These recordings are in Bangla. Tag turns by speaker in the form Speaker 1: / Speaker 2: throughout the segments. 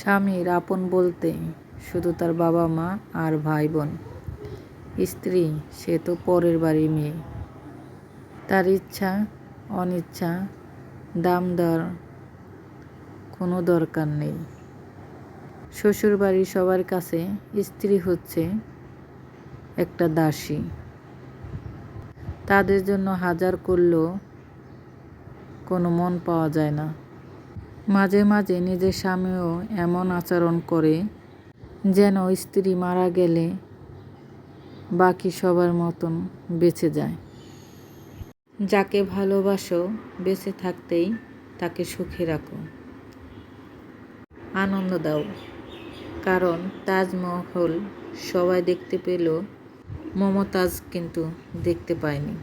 Speaker 1: স্বামীর আপন বলতে শুধু তার বাবা মা আর ভাই বোন। স্ত্রী, সে তো পরের বাড়ির মেয়ে। তার ইচ্ছা, অনিচ্ছা, দাম দর কোনো দরকার নেই। শ্বশুরবাড়ির সবার কাছে স্ত্রী হচ্ছে একটা দাসী। তাদের জন্য হাজার করলেও কোনো মন পাওয়া যায় না। মাঝে মাঝে নিজের স্বামীও এমন আচরণ করে যেন স্ত্রী মারা গেলে বাকি সবার মতন বেঁচে যায়। যাকে ভালোবাসো, বেঁচে থাকতেই তাকে সুখে রাখো। আনন্দ দাও, কারণ তাজমহল সবাই দেখতে পেল মমতাজ কিন্তু দেখতে পায়নি।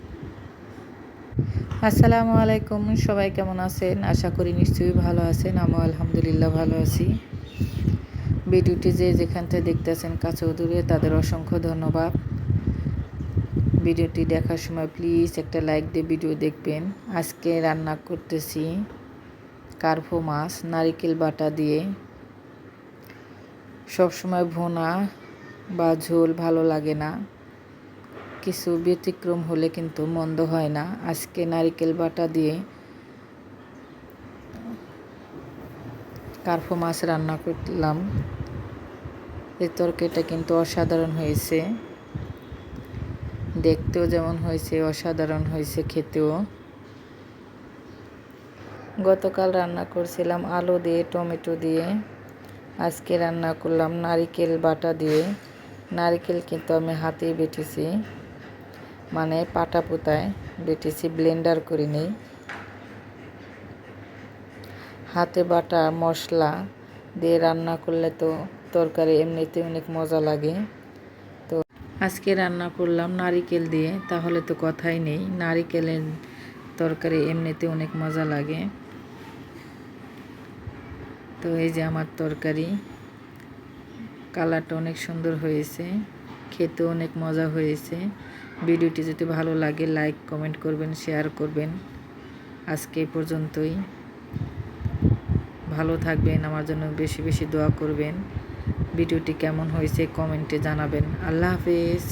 Speaker 1: আসসালামু আলাইকুম, সবাই কেমন আছেন? আশা করি নিশ্চয়ই ভালো আছেন, আমিও আলহামদুলিল্লাহ ভালো আছি। ভিডিওটি যে যেখান থেকে দেখতেছেন কাছেও দূরে, তাদের অসংখ্য ধন্যবাদ। ভিডিওটি দেখার সময় প্লিজ একটা লাইক দিয়ে ভিডিও দেখবেন। আজকে রান্না করতেছি কার্ভো মাছ, নারিকেল বাটা দিয়ে। সবসময় ভোনা বা ঝোল ভালো লাগে না। কিছু ব্যতিক্রম হলে কিন্তু মন্দ হয় না। আজকে নারিকেল বাটা দিয়ে কার্ফো মাছ রান্না করলাম। এই তরকারিটা কিন্তু অসাধারণ হয়েছে। দেখতেও যেমন হয়েছে, অসাধারণ হয়েছে খেতেও। গতকাল রান্না করছিলাম আলু দিয়ে, টমেটো দিয়ে। আজকে রান্না করলাম নারিকেল বাটা দিয়ে। নারিকেল কিন্তু আমি হাতেই বেটেছি। মানে পাটা পোতায় বেটেছি ব্লেন্ডার করে নেই। হাতে বাটা, মশলা দিয়ে রান্না করলে তো তরকারি এমনিতে অনেক মজা লাগে। তো আজকে রান্না করলাম নারিকেল দিয়ে, তাহলে তো কথাই নেই। নারিকেলের তরকারি এমনিতে অনেক মজা লাগে। তো এই যে আমার তরকারি, কালারটা অনেক সুন্দর হয়েছে খেতে অনেক মজা হয়েছে। ভিডিওটি যদি ভালো লাগে লাইক কমেন্ট করবেন শেয়ার করবেন। আজকে এই পর্যন্তই। ভালো থাকবেন, আমার জন্য বেশি বেশি দোয়া করবেন। ভিডিওটি কেমন হয়েছে কমেন্টে জানাবেন। আল্লাহ হাফেজ।